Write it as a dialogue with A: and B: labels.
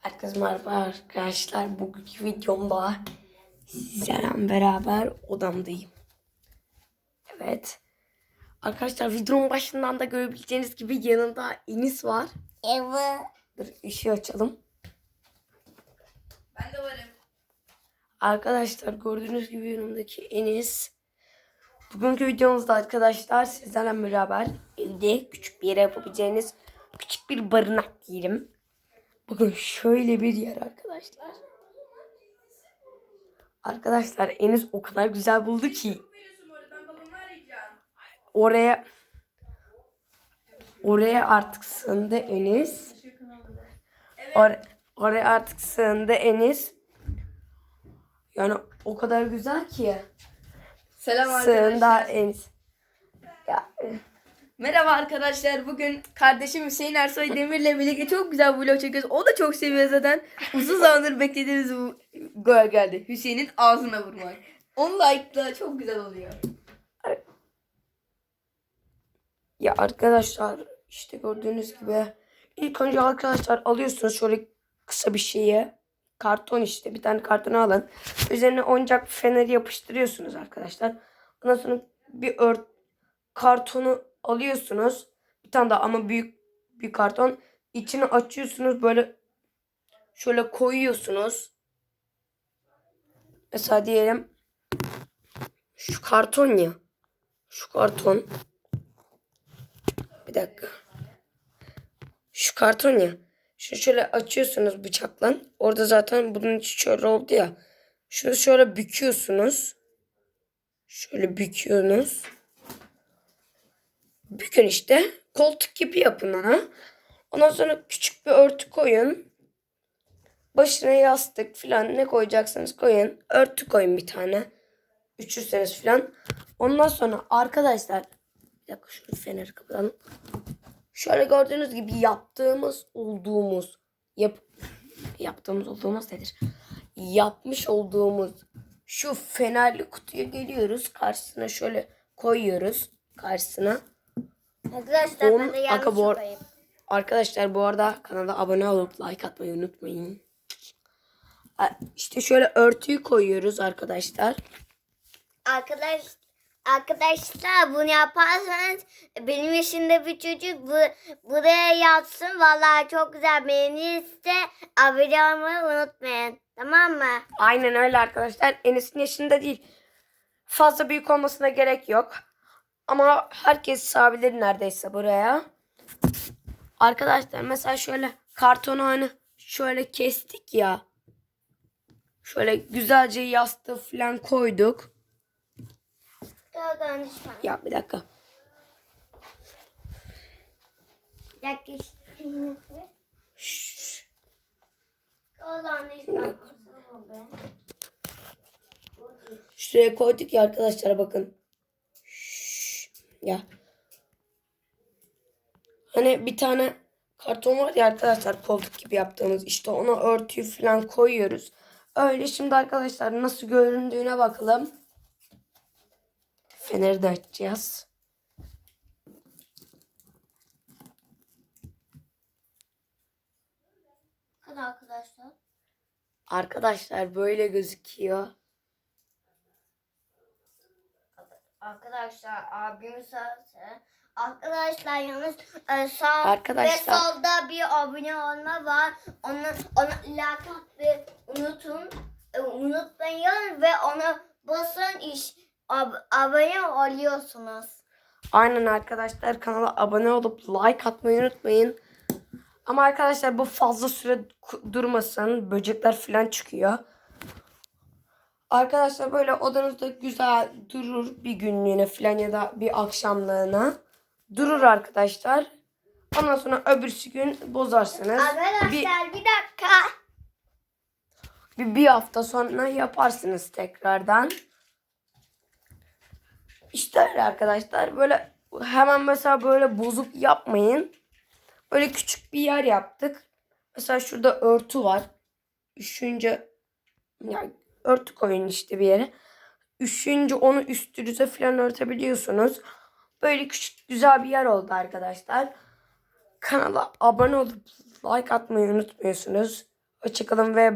A: Herkese merhaba arkadaşlar. Bugünkü videomda sizlerle beraber odamdayım. Evet. Arkadaşlar videonun başından da görebileceğiniz gibi yanımda Enis var.
B: Evet.
A: Dur ışığı açalım.
B: Ben de varım.
A: Arkadaşlar gördüğünüz gibi yanımdaki Enis. Bugünkü videomuzda arkadaşlar sizlerle beraber evde küçük bir yere yapabileceğiniz küçük bir barınak diyelim. Bakın şöyle bir yer arkadaşlar. Arkadaşlar Enis o kadar güzel buldu ki oraya oraya artık sığındı Enis. Or- oraya artık sığındı Enis. Yani o kadar güzel ki.
B: Selam
A: Sığındı
B: arkadaşlar.
A: Enis. Ya,
B: Merhaba arkadaşlar. Bugün kardeşim Hüseyin Ersoy Demir'le birlikte çok güzel vlog çekiyoruz. O da çok seviyor zaten. Uzun zamandır beklediğimiz bu gol geldi. Hüseyin'in ağzına vurmak. 10 like'la çok güzel oluyor.
A: ya arkadaşlar işte gördüğünüz gibi ilk önce arkadaşlar alıyorsunuz şöyle kısa bir şeyi. Karton işte bir tane kartonu alın. Üzerine oyuncak feneri yapıştırıyorsunuz arkadaşlar. Ondan sonra bir ört kartonu alıyorsunuz. Bir tane daha ama büyük bir karton. İçini açıyorsunuz böyle şöyle koyuyorsunuz. Mesela diyelim şu karton ya. Şu karton. Bir dakika. Şu karton ya. Şunu şöyle açıyorsunuz bıçakla. Orada zaten bunun içi şöyle oldu ya. Şunu şöyle büküyorsunuz. Şöyle büküyorsunuz. Bükün işte. Koltuk gibi yapın ona. Ondan sonra küçük bir örtü koyun. Başına yastık falan ne koyacaksanız koyun. Örtü koyun bir tane. Üşürseniz falan. Ondan sonra arkadaşlar bir dakika şunu feneri kapatalım. Şöyle gördüğünüz gibi yaptığımız olduğumuz yap yaptığımız olduğumuz nedir? Yapmış olduğumuz şu fenerli kutuya geliyoruz. Karşısına şöyle koyuyoruz. Karşısına.
C: Arkadaşlar ben de yanlış
A: akabor-
C: yapayım.
A: Arkadaşlar bu arada kanala abone olup like atmayı unutmayın. İşte şöyle örtüyü koyuyoruz arkadaşlar.
C: Arkadaş, arkadaşlar bunu yaparsanız benim yaşımda bir çocuk bu, buraya yatsın. Vallahi çok güzel beğenirse abone olmayı unutmayın. Tamam mı?
A: Aynen öyle arkadaşlar. Enes'in yaşında değil. Fazla büyük olmasına gerek yok. Ama herkes sığabilir neredeyse buraya. Arkadaşlar mesela şöyle kartonu hani şöyle kestik ya. Şöyle güzelce yastığı falan koyduk. Ya bir dakika. Şuraya koyduk ya arkadaşlar bakın. Ya. Hani bir tane karton var ya arkadaşlar koltuk gibi yaptığımız işte ona örtüyü falan koyuyoruz. Öyle şimdi arkadaşlar nasıl göründüğüne bakalım. Feneri de açacağız.
C: Hadi arkadaşlar.
A: Arkadaşlar böyle gözüküyor.
C: Arkadaşlar abim sağsı. Arkadaşlar yalnız e, sağ
A: Arkadaşlar.
C: ve solda bir abone olma var. Onu ona like atmayı unutun. E, unutmayın ve ona basın iş ab- abone oluyorsunuz.
A: Aynen arkadaşlar kanala abone olup like atmayı unutmayın. Ama arkadaşlar bu fazla süre durmasın. Böcekler falan çıkıyor. Arkadaşlar böyle odanızda güzel durur bir günlüğüne falan ya da bir akşamlığına. Durur arkadaşlar. Ondan sonra öbürsü gün bozarsınız.
C: Arkadaşlar
A: Bir,
C: bir dakika.
A: bir, bir hafta sonra yaparsınız tekrardan. İşte öyle arkadaşlar. Böyle hemen mesela böyle bozuk yapmayın. Böyle küçük bir yer yaptık. Mesela şurada örtü var. Üşüyünce ya örtü koyun işte bir yere. Üşüyünce onu üstünüze falan örtebiliyorsunuz. Böyle küçük güzel bir yer oldu arkadaşlar. kanala abone olup like atmayı unutmuyorsunuz. Hoşçakalın ve